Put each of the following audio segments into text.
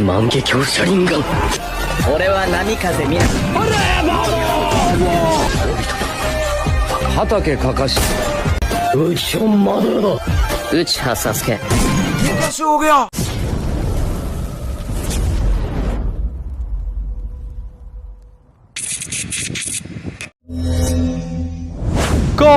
万華鏡車輪ガ俺は波風見なあれもう。畑かかし。うちょまだうちはサスケ?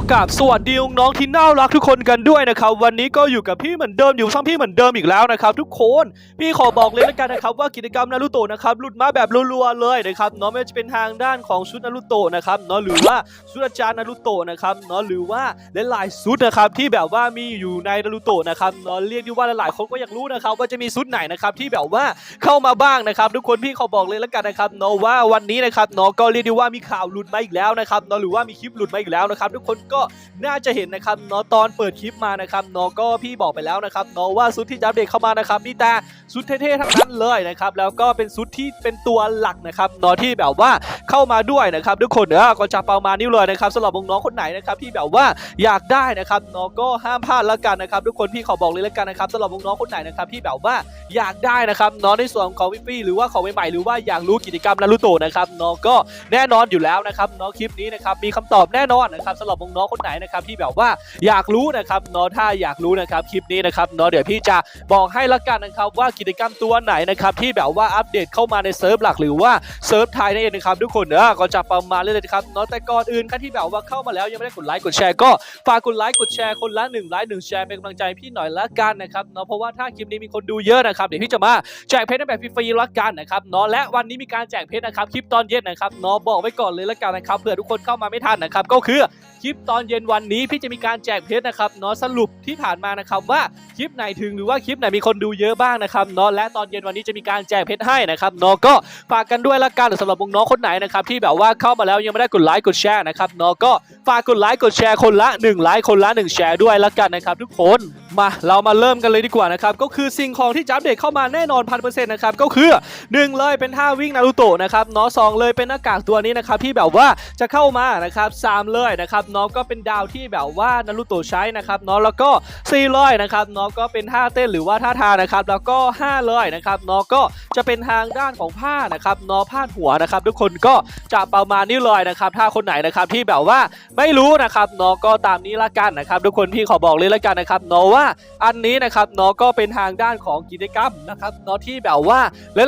กราบสวัสดีน้องที่น่ารักทุกคนกันด้วยนะครับวันนี้ก็อยู่กับพี่เหมือนเดิมอยู่ช่องพี่เหมือนเดิมอีกแล้วนะครับทุกคนพี่ขอบอกเลยแล้วกันนะครับว่ากิจกรรมนารูโตะนะครับหลุดมาแบบรัวๆเลยนะครับเนาะไม่ว่าจะเป็นทางด้านของชุดนารูโตะนะครับเนาะหรือว่าชุดอาจารย์นารูโตะนะครับเนาะหรือว่าหลายๆชุดนะครับที่แบบว่ามีอยู่ในนารูโตะนะครับเนาะเรียกได้ว่าหลายๆคนก็อยากรู้นะครับว่าจะมีชุดไหนนะครับที่แบบว่าเข้ามาบ้างนะครับทุกคนพี่ขอบอกเลยแล้วกันนะครับเนาะว่าวันนี้นะครับเนาะก็เรียกได้ว่ามีข่าวหลุดมาอีกแล้วนะครับเนาะหรือว่ามีคลิปหลุดมาอีกแล้วนะครับทุกคนก็น่าจะเห็นนะครับเนาะตอนเปิดคลิปมานะครับเนาะก็พี่บอกไปแล้วนะครับเนาะว่าซุดที่จะอัปเดตเข้ามานะครับมีแต่ซุดเท่ๆทั้งนั้นเลยนะครับแล้วก็เป็นซุดที่เป็นตัวหลักนะครับเนาะที่แบบว่าเข้ามาด้วยนะครับทุกคนเออก็จะประมาณนี้เลยนะครับสำหรับน้องๆคนไหนนะครับที่แบบว่าอยากได้นะครับเนาะก็ห้ามพลาดแล้วกันนะครับทุกคนพี่ขอบอกเลยแล้วกันนะครับสำหรับน้องๆคนไหนนะครับที่แบบว่าอยากได้นะครับเนาะในส่วนของวิฟี่หรือว่าของใหม่ๆหรือว่าอยากรู้กิจกรรมนารูโตะนะครับเนาะก็แน่นอนอยู่แล้วนะครับเนาะคลิปนี้นะครับมีคำตอบแน่นอนนะครับสำหรับน้องคนไหนนะครับที่แบบว่าอยากรู้นะครับเนาะถ้าอยากรู้นะครับคลิปนี้นะครับเนาะเดี๋ยวพี่จะบอกให้ละกันนะครับว่ากิจกรรมตัวไหนนะครับที่แบบว่าอัปเดตเข้ามาในเซิร์ฟหลักหรือว่าเซิร์ฟไทยนั่นเองนะครับทุกคนเนอะก็จะประมาณเลยนะครับเนาะแต่ก่อนอื่นครับที่แบบว่าเข้ามาแล้วยังไม่ได้กดไลค์กดแชร์ก็ฝากกดไลค์กดแชร์คนละหนึ่งไลค์หนึ่งแชร์เป็นกำลังใจพี่หน่อยละกันนะครับเนาะเพราะว่าถ้าคลิปนี้มีคนดูเยอะนะครับเดี๋ยวพี่จะมาแจกเพชรในแบบฟรีๆละกันนะครับเนาะและวันนี้มีการแจกเพชรนะครับคลิปตอนเย็นนะครับเนาะบอกไว้ก่อนเลยละกันนะครับเผื่อทุกคนเข้ามาไม่ทันนะครับก็คือคลิปตอนเย็นวันนี้พี่จะมีการแจกเพชรนะครับเนาะสรุปที่ผ่านมานะครับว่าคลิปไหนถึงหรือว่าคลิปไหนมีคนดูเยอะบ้างนะครับเนาะและตอนเย็นวันนี้จะมีการแจกเพชรให้นะครับเนาะก็ฝากกันด้วยละกันสำหรับน้องคนไหนนะครับที่แบบว่าเข้ามาแล้วยังไม่ได้กดไลค์กดแชร์นะครับเนาะก็ฝากกดไลค์กดแชร์คนละ1ไลค์คนละ1แชร์ด้วยละกันนะครับทุกคน มาเรามาเริ่มกันเลยดีกว่านะครับ ก็คือสิ่งของที่จับเด็กเข้ามาแน่นอนพันเปอร์เซ็นต์นะครับ ก็คือหนึ่งเลยเป็นท่าวิ่งนารูโตะนะครับเนาะสองเลยเป็นหน้ากากตัวนี้นะครับที่แบบว่าจะเข้ามานะครับสามเลยนะครับน้องก็เป็นดาวที่แบบว่านารูโตะใช้นะครับเนาะแล้วก็สี่เลยนะครับน้องก็เป็นท่าเต้นหรือว่าท่าทางนะครับแล้วก็ห้าเลยนะครับน้องก็ จะเป็นทางด้านของผ้านะครับนาะผ้าหัวนะครับ ทุกคนก็จะประมาณนี้เลยนะครับ ถ้าคนไหนนะครับที่แบบว่าไม่รู้นะครับนาะก็ตามนี้ละกันนะครับ ทุกคนพี่ขอบอกเลยละกันนะครับนาะว่าอันนี้นะครับนาะก็เป็นทางด้านของกิจกรรมนะครับนาะที่แบบว่า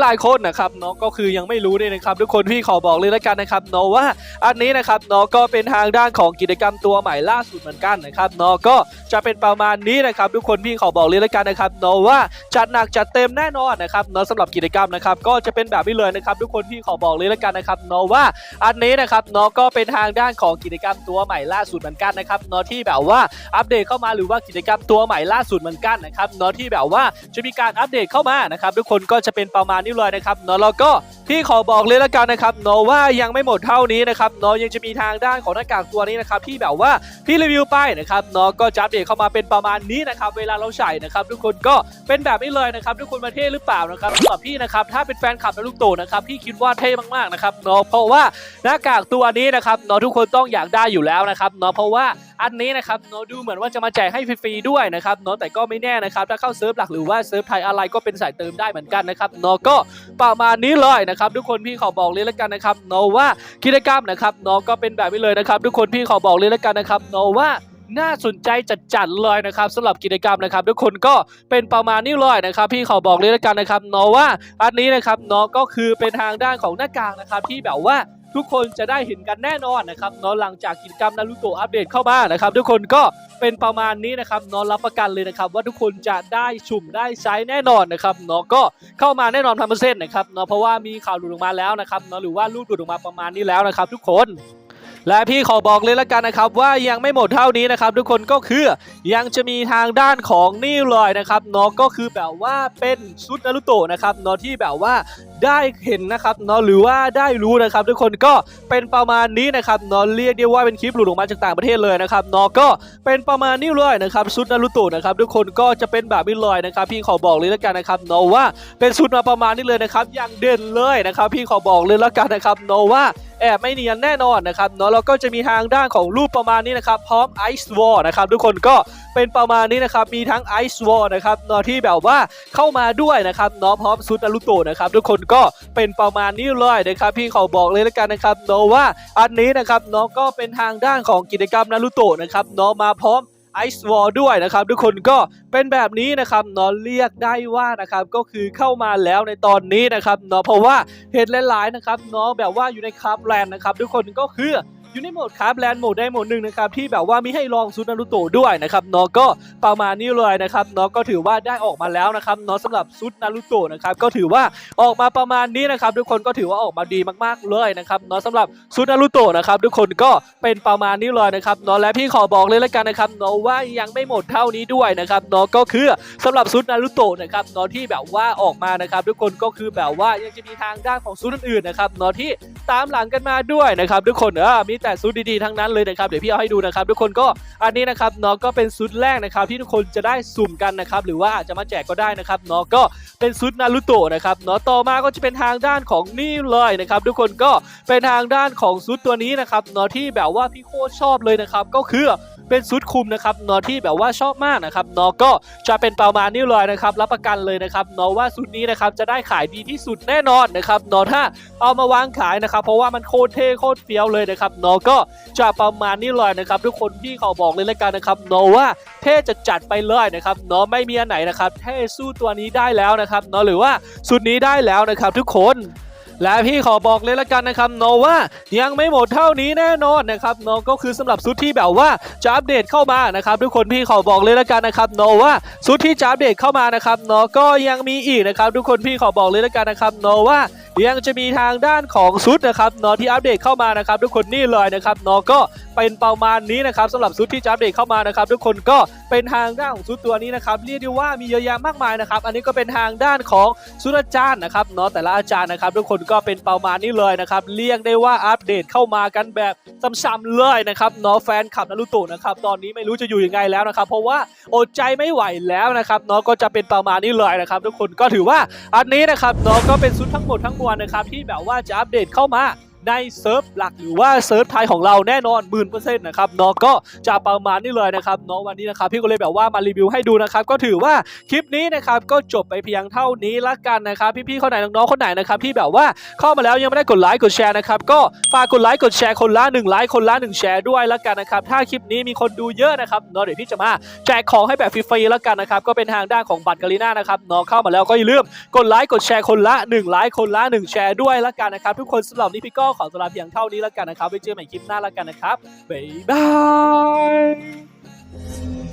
หลายๆคนนะครับนาะก็คือยังไม่รู้เนี่ยนะครับทุกคนพี่ขอบอกเลยล้วกันนะครับนาะว่าอันนี้นะครับนาะก็เป็นทางด้านของกิจกรรมตัวใหม่ล่าสุดเหมือนกันนะครับนาะก็จะเป็นประมาณนี้นะครับ ทุกคนพี่ขอบอกเลยล้วกันนะครับนาะว่าจัดหนักจัดเต็มแน่นอนนะครับนาะสำหรับกิจกรรมนะครับก็จะเป็นแบบนี้เลยนะครับทุกคนพี่ขอบอกเลยแล้วกันนะครับเนาะว่าอันนี้นะครับเนาะก็เป็นทางด้านของกิจกรรมตัวใหม่ล่าสุดเหมือนกันนะครับเนาะที่แบบว่าอัปเดตเข้ามาหรือว่ากิจกรรมตัวใหม่ล่าสุดเหมือนกันนะครับเนาะที่แบบว่าจะมีการอัปเดตเข้ามานะครับทุกคนก็จะเป็นประมาณนี้เลยนะครับเนาะแล้วก็ พี่ขอบอกเลยแล้วกันนะครับเนาะว่ายังไม่หมดเท่านี้นะครับเนาะยังจะมีทางด้านของหน้ากากตัวนี้นะครับที่แบบว่าพี่รีวิวไปนะครับเนาะก็จะอัปเดตเข้ามาเป็นประมาณนี้นะครับเวลาเราใส่นะครับ ทุกคนก็เป็นแบบนี้เลยนะครับทุกคนมาเท่หรือเปล่านะครับสำหรับพี่นะครับถ้าเป็นแฟนคลับนารูโตนะครับพี่คิดว่าเท่มากๆนะครับเนาะเพราะว่าหน้ากากตัวนี้นะครับเนาะทุกคนต้องอยากได้อยู่แล้วนะครับเนาะเพราะว่าอันนี้นะครับเนาะดูเหมือนว่าจะมาแจกให้ฟรีๆด้วยนะครับเนาะแต่ก็ไม่แน่นะครับถ้าเข้าเซิร์ฟหลักหรือว่าเซิร์ฟไทยอะไรก็เป็นสายเติมได้เหมือนกันนะครับเนาะก็ ประมาณนี้เลยนะครับทุกคนพี่ขอบอกเลยแล้วกันนะครับเนาะว่ากิจกรรมนะครับน้องก็เป็นแบบนี้เลยนะครับ ทุกคนพี่ขอบอกเลยแล้วกันนะครับเนาะว่าน่าสนใจจัดๆเลยนะครับสำหรับกิจกรรมนะครับ ทุกคนก็เป็นประมาณนี้เลยนะครับ พี่ขอบอกเลยแล้วกันนะครับเนาะว่าอันนี้นะครับเนาะก็คือเป็นทางด้านของหน้ากากนะครับที่แบบว่าทุกคนจะได้เห็นกันแน่นอนนะครับเนาะหลังจากกิจกรรมนารูโตะอัปเดตเข้ามานะครับ ทุกคนก็เป็นประมาณนี้นะครับเนาะรับประกันเลยนะครับ ว่าทุกคนจะได้ชุ่มได้ใช้แน่นอนนะครับเนาะก็เข้ามาแน่นอนพันเปอร์เซ็นต์นะครับเนาะเพราะว่ามีข่าวหลุดออกมาแล้วนะครับเนาะหรือว่ารูปหลุดออกมาประมาณนี้แล้วนะครับ ทุกคน และพี่ขอบอกเลยละกันนะครับ ว่ายังไม่หมดเท่านี้นะครับ ทุกคนก็คือยังจะมีทางด้านของนี่เลยนะครับเนาะก็คือแบบว่าเป็นชุดนารูโตะนะครับเนาะที่แบบว่าได้เห็นนะครับเนาะหรือว่าได้รู้นะครับ ทุกคนก็เป็นประมาณนี้นะครับเนาะเรียกได้ว่าเป็นคลิปหลุดออกมาจากต่างประเทศเลยนะครับเนาะก็เป็นประมาณนี้เลยนะครับชุดนารูโตะนะครับทุกคนก็จะเป็นแบบนี้เลยนะครับ พี่ขอบอกเลยแล้วกันนะครับเนาะว่าเป็นชุดมาประมาณนี้เลยนะครับอย่างเด่นเลยนะครับ พี่ขอบอกเลยแล้วกันนะครับเนาะว่า แอบไม่เนียนแน่นอนนะครับเนาะแล้วก็จะมีทางด้านของรูปประมาณนี้นะครับ พร้อมไอซ์วอลนะครับทุกคนก็เป็นประมาณนี้นะครับ มีทั้งไอซ์วอลนะครับเนาะที่แบบว่าเข้ามาด้วยนะครับเนาะพร้อมชุดนารูโตะนะครับ ทุกคนก็เป็นประมาณนี้เลยนะครับ พี่ขอบอกเลยแล้วกันนะครับเนาะว่าอันนี้นะครับเนาะก็เป็นทางด้านของกิจกรรมนารูโตะนะครับเนาะมาพร้อม ไอซ์วอลด้วยนะครับ ทุกคนก็เป็นแบบนี้นะครับเนาะเรียกได้ว่านะครับก็คือเข้ามาแล้วในตอนนี้นะครับเนาะเพราะว่าเห็นหลายๆนะครับเนาะแบบว่าอยู่ในคราฟแลนด์นะครับ ทุกคนก็คือ อยู่ในโหมดคราฟแลนด์โหมดได้โหมดหนึ่งนะครับที่แบบว่ามีให้ลองซูนารุโตะด้วยนะครับเนาะก็ประมาณนี้เลยนะครับเนาะก็ถือว่าได้ออกมาแล้วนะครับเนาะสำหรับซุดนารุโตะนะครับก็ถือว่าออกมาประมาณนี้นะครับทุกคนก็ถือว่าออกมาดีมากๆเลยนะครับเนาะสำหรับซุดนารุโตะนะครับทุกคนก็เป็นประมาณนี้เลยนะครับเนาะและพี่ขอบอกเลยล้วกันนะครับเนาะว่ายังไม่หมดเท่านี้ด้วยนะครับเนาะก็คือสำหรับซุดนารุโตะนะครับเนาะที่แบบว่าออกมานะครับทุกคนก็คือแบบว่ายังจะมีทางด้านของซุดอื่นๆนะครับเนาะที่ตามหลังกันมาด้วยนะครับทุกคนเออมีแต่ซุดดีๆทั้งนั้นเลยนะครับเดี๋ยวพี่เอาให้ดูนะครับทุกคนก็อันนี้นะครับเนาะก็เป็นซุดแรกนะครับที่ทุกคนจะได้สุ่มกันนะครับหรือว่าอาจจะมาแจกก็ได้นะครับเนาะก็เป็นซุดนารุโตะนะครับเนาะต่อมาก็จะเป็นทางด้านของนี่เลยนะครับทุกคนก็เป็นทางด้านของซุดตัวนี้นะครับเนาะที่แบบว่าพี่โคชอบเลยนะครับก็คือ เป็นซุดคุมนะครับนาะที่แบบว่าชอบมากนะครับนาะก็จะเป็นประมาณนี้เลยนะครับรับประกันเลยนะครับนาะว่าซุดนี้นะครับจะได้ขายดีที่สุดแน่นอนนะครับนาะถ้าเอามาวางขายนะครับ เพราะว่ามันโคตรเท่โคตรเฟี้ยวเลยนะครับนาะก็จะประมาณนี้เลยนะครับ ทุกคนที่เขาบอกเลยละกันนะครับนาะว่าเท่จะจัดไปเลยนะครับนาะไม่มีอันไหนนะครับเท่สู้ตัวนี้ได้แล้วนะครับนาะหรือว่าสุดนี้ได้แล้วนะครับ ทุกคน และพี่ขอบอกเลยละกันนะครับโนว่ายังไม่หมดเท่านี้แน่นอนนะครับโนก็คือสำหรับซุดที่แบบว่าจะอัปเดตเข้ามานะครับทุกคนพี่ขอบอกเลยละกันนะครับโนว่าซุดที่จะอัปเดตเข้ามานะครับโนก็ยังมีอีกนะครับทุกคนพี่ขอบอกเลยละกันนะครับโนว่า ยังจะมีทางด้านของซุดนะครับโนที่อัปเดตเข้ามานะครับทุกคนนี่เลยนะครับโนก็เป็นประมาณนี้นะครับสำหรับซุดที่จะอัปเดตเข้ามานะครับทุกคนก็เป็นทางด้านของซุดตัวนี้นะครับเรียกได้ว่ามีเยอะแยะมากมายนะครับอันนี้ก็เป็นทางด้านของซุดอาจารย์นะครับเนาะแต่ละอาจารย์นะครับทุกคนก็เป็นประมาณนี้เลยนะครับเรียกได้ว่าอัปเดตเข้ามากันแบบซ้ำๆเลยนะครับเนาะแฟนคลับนารูโตะนะครับตอนนี้ไม่รู้จะอยู่ยังไงแล้วนะครับเพราะว่าอดใจไม่ไหวแล้วนะครับเนาะก็จะเป็นประมาณนี้เลยนะครับทุกคนก็ถือว่าอันนี้นะครับเนาะก็เป็นซุดทั้งหมดทั้งมวลวนะครับที่แบบว่าจะอัปเดตเข้ามา ในเซิร์ฟหลักหรือว่าเซิร์ฟไทยของเราแน่นอนหมื่นเปอร์เซ็นต์นะครับเนาะก็จะประมาณนี้เลยนะครับเนาะวันนี้นะครับพี่ก็เลยแบบว่ามารีวิวให้ดูนะครับก็ถือว่าคลิปนี้นะครับก็จบไปเพียงเท่านี้ละกันนะครับพี่ๆคนไหนน้องๆคนไหนนะครับที่แบบว่าเข้ามาแล้วยังไม่ได้กดไลค์กดแชร์นะครับก็ฝากกดไลค์กดแชร์คนละหนึ่งไลค์คนละหนึ่งแชร์ด้วยละกันนะครับถ้าคลิปนี้มีคนดูเยอะนะครับเนาะเดี๋ยวพี่จะมาแจกของให้แบบฟรีๆละกันนะครับก็เป็นทางด้านของบัตรกาลิน่านะครับเนาะเข้ามาแล้วก็อย่าลืมกดไลค์กดแชร์คนละ1ไลค์คนละ1แชร์ด้วยละกันนะครับทุกคนสำหรับนี้พี่ก็ขอตัวลาเพียงเท่านี้แล้วกันนะครับไว้เจอกันใหม่คลิปหน้าแล้วกันนะครับบ๊ายบาย